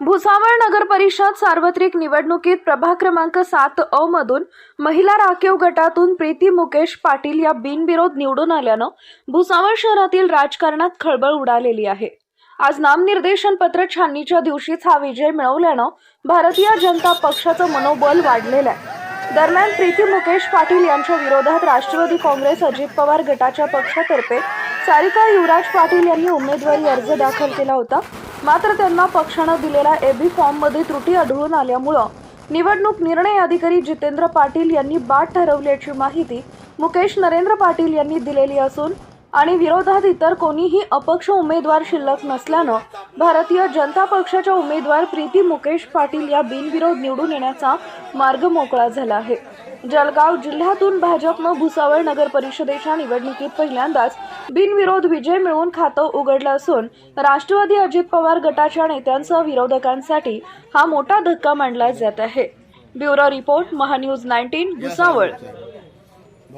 भुसावळ नगर परिषद सार्वत्रिक निवडणुकीत प्रभाग क्रमांक सात अ मधून महिला राखीव गटातून प्रीती मुकेश पाटील या बिनविरोध निवडून आल्यानं भुसावळ शहरातील राजकारणात खळबळ उडालेली आहे. आज नामनिर्देशन पत्र छाननीच्या दिवशीच हा विजय मिळवल्यानं भारतीय जनता पक्षाचं मनोबल वाढलेलं आहे. दरम्यान प्रीती मुकेश पाटील यांच्या विरोधात राष्ट्रवादी काँग्रेस अजित पवार गटाच्या पक्षातर्फे सारिका युवराज पाटील यांनी उमेदवारी अर्ज दाखल केला होता. मात्र त्यांना पक्षानं दिलेल्या एबी फॉर्ममध्ये त्रुटी आढळून आल्यामुळं निवडणूक निर्णय अधिकारी जितेंद्र पाटील यांनी बाद ठरवल्याची माहिती मुकेश नरेंद्र पाटील यांनी दिलेली असून आणि विरोधात इतर कोणीही अपक्ष उमेदवार शिल्लक नसल्यानं भारतीय जनता पक्षाच्या उमेदवार प्रीती मुकेश पाटील या बिनविरोध निवडून येण्याचा मार्ग मोकळा झाला आहे. जळगाव जिल्ह्यातून भाजपनं भुसावळ नगर परिषदेच्या निवडणुकीत पहिल्यांदाच बिनविरोध विजय मिळवून खातं उघडलं असून राष्ट्रवादी अजित पवार गटाच्या नेत्यांसह विरोधकांसाठी हा मोठा धक्का मानला जात आहे. Bureau report MahaNews nineteen Bhusawal.